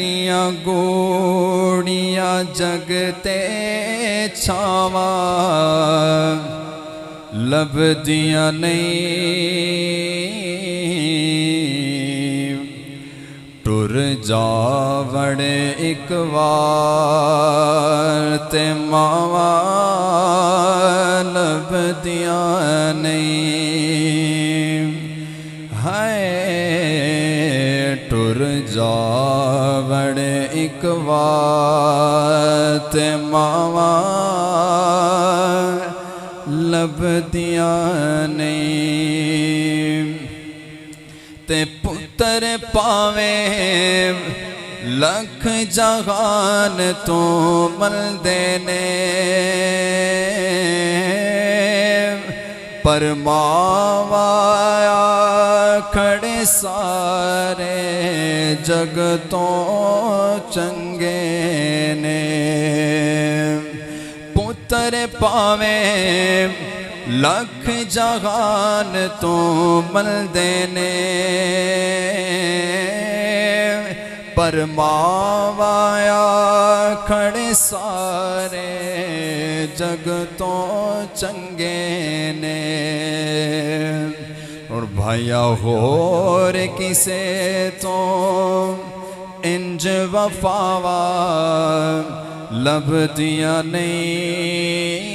गो गोड़ जग ते छवां लॻदिय न टुर जड़े हिकु वा नहीं है टुर जा ਇੱਕ ਵਾਰ ਤੇ ਮਾਵਾ ਲੱਭਦੀਆਂ ਨਹੀਂ ਤੇ ਪੁੱਤਰ ਪਾਵੇ ਲੱਖ ਜਹਾਨ ਤੋਂ ਮਲਦੇ ਨੇ। ਪਰਮਾਵਾ ਖੜੇ ਸਾਰੇ ਜਗ ਤੋਂ ਚੰਗੇ ਨੇ। ਪੁੱਤਰ ਪਾਵੇ ਲੱਖ ਜਹਾਨ ਤੋਂ ਮਲਦੇ ਨੇ ਪਰਮਾਵਾ ਖੜੇ ਸਾਰੇ जग तो चंगे ने। और भैया हो रे किसे तो? इंज वफावा लभ दिया नहीं।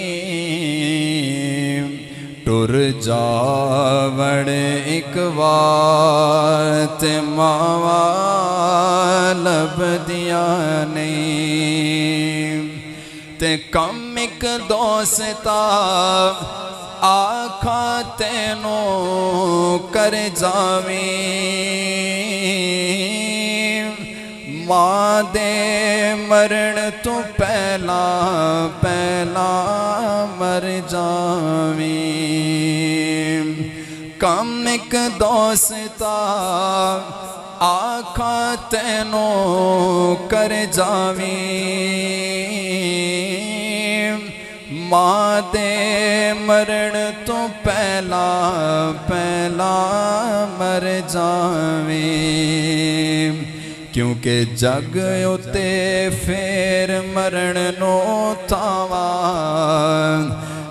टुर जावड़ एक बात, मावा लभ दिया नहीं। ते कम एक दोस्ता आखा तेनो कर जावे। माँ दे मरण तो पहला पहला मर जावे। कम एक दोस्ता आखा तेनो कर जावे। ਮਾਂ ਦੇ ਮਰਨ ਤੋਂ ਪਹਿਲਾਂ ਪਹਿਲਾਂ ਮਰ ਜਾਵੇਂ। ਕਿਉਂਕਿ ਜਗ ਉਤੇ ਫੇਰ ਮਰਨ ਨੂੰ ਤਾਵਾ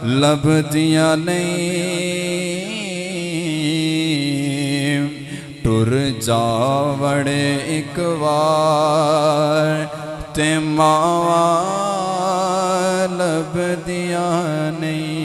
ਲੱਭਦੀਆਂ ਨਹੀਂ। ਟੁਰ ਜਾਵੜ ਇੱਕ ਵਾਰ ਤੇ ਮਾਵਾ طلب دیا نہیں